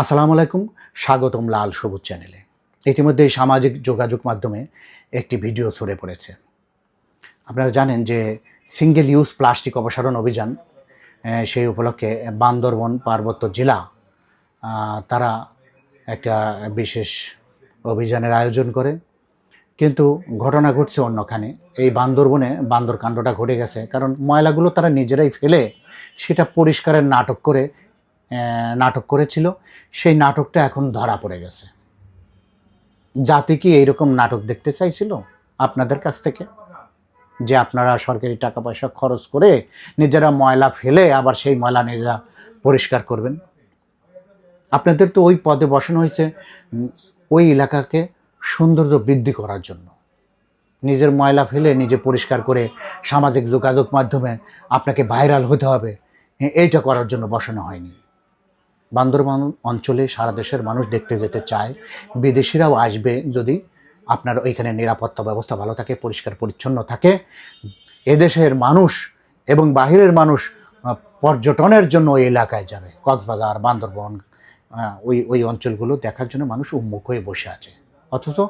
আসসালামু আলাইকুম, স্বাগতম লাল সবুজ চ্যানেলে। ইতিমধ্যে সামাজিক যোগাযোগ মাধ্যমে একটি ভিডিও ছড়ে পড়েছে। আপনারা জানেন যে সিঙ্গেল ইউজ প্লাস্টিক অপসারণ অভিযান সেই উপলক্ষে বান্দরবন, পার্বত্য জেলা তারা একটা বিশেষ অভিযানের আয়োজন করে। কিন্তু ঘটনা ঘটছে অন্যখানে। এই বান্দরবনে বান্দরকাণ্ডটা ঘটে গেছে। কারণ ময়লাগুলো তারা নিজেরাই ফেলে, সেটা পরিষ্কারের নাটক করে নাটক করেছিল। সেই নাটকটা এখন ধরা পড়ে গেছে। জাতি কি এইরকম নাটক দেখতে চাইছিল আপনাদের কাছ থেকে? যে আপনারা সরকারি টাকা পয়সা খরচ করে নিজেরা ময়লা ফেলে আবার সেই ময়লা নিজেরা পরিষ্কার করবেন? আপনাদের তো ওই পদে বসানো হয়েছে ওই এলাকাকে সৌন্দর্য বৃদ্ধি করার জন্য। নিজের ময়লা ফেলে নিজে পরিষ্কার করে সামাজিক যোগাযোগ মাধ্যমে আপনাকে ভাইরাল হতে হবে। এইটা করার জন্য বসানো হয়নি। বান্দরবান অঞ্চলে সারা দেশের মানুষ দেখতে যেতে চায়। বিদেশিরাও আসবে যদি আপনার ওইখানে নিরাপত্তা ব্যবস্থা ভালো থাকে, পরিষ্কার পরিচ্ছন্ন থাকে। এদেশের মানুষ এবং বাহিরের মানুষ পর্যটনের জন্য ওই এলাকায় যাবে। কক্সবাজার, বান্দরবন ওই ওই অঞ্চলগুলো দেখার জন্য মানুষ উন্মুখ হয়ে বসে আছে। অথচ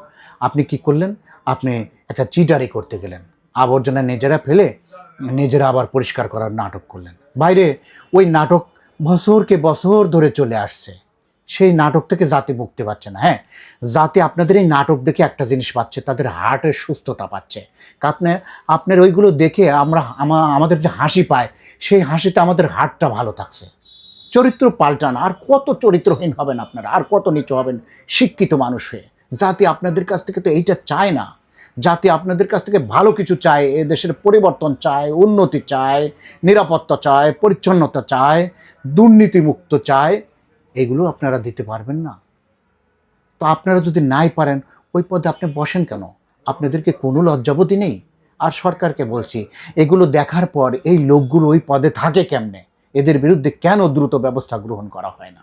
আপনি কি করলেন? আপনি একটা চিটারি করতে গেলেন। আবর্জনা নিজেরা ফেলে নিজেরা আবার পরিষ্কার করার নাটক করলেন। বাইরে ওই নাটক বছরকে বছর ধরে চলে আসছে। সেই নাটক থেকে জাতি মুক্তি পাচ্ছে না। হ্যাঁ জাতি আপনাদের এই নাটক দেখে একটা জিনিস পাচ্ছে, তাদের হার্টের সুস্থতা পাচ্ছে। আপনার আপনার ওইগুলো দেখে আমরা আমাদের যে হাসি পায়, সেই হাসিতে আমাদের হার্টটা ভালো থাকছে। চরিত্র পাল্টান। আর কত চরিত্রহীন হবেন আপনারা? আর কত নিচু হবেন শিক্ষিত মানুষ হয়ে? জাতি আপনাদের কাছ থেকে তো এইটা চায় না। জাতি আপনাদের কাছ থেকে ভালো কিছু চায় এ দেশের পরিবর্তন চায়, উন্নতি চায়, নিরাপত্তা চায়, পরিচ্ছন্নতা চায়, দুর্নীতিমুক্ত চায়, এগুলো আপনারা দিতে পারবেন না। তো আপনারা যদি নাই পারেন, ওই পদে আপনি বসেন কেন? আপনাদেরকে কোনো লজ্জাবতী নেই। আর সরকারকে বলছি, এগুলো দেখার পর এই লোকগুলো ওই পদে থাকে কেমনে? এদের বিরুদ্ধে কেন দ্রুত ব্যবস্থা গ্রহণ করা হয় না?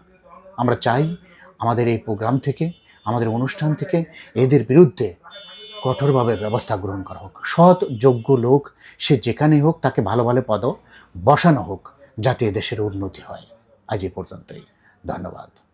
আমরা চাই আমাদের এই প্রোগ্রাম থেকে আমাদের অনুষ্ঠান থেকে এদের বিরুদ্ধে কঠোরভাবে ব্যবস্থা গ্রহণ করা হোক। সৎ, যোগ্য লোক, সে যেখানেই হোক তাকে ভালো ভালো পদ বসানো হোক, যাতে এদেশের উন্নতি হয়। আজ এ পর্যন্তই। ধন্যবাদ।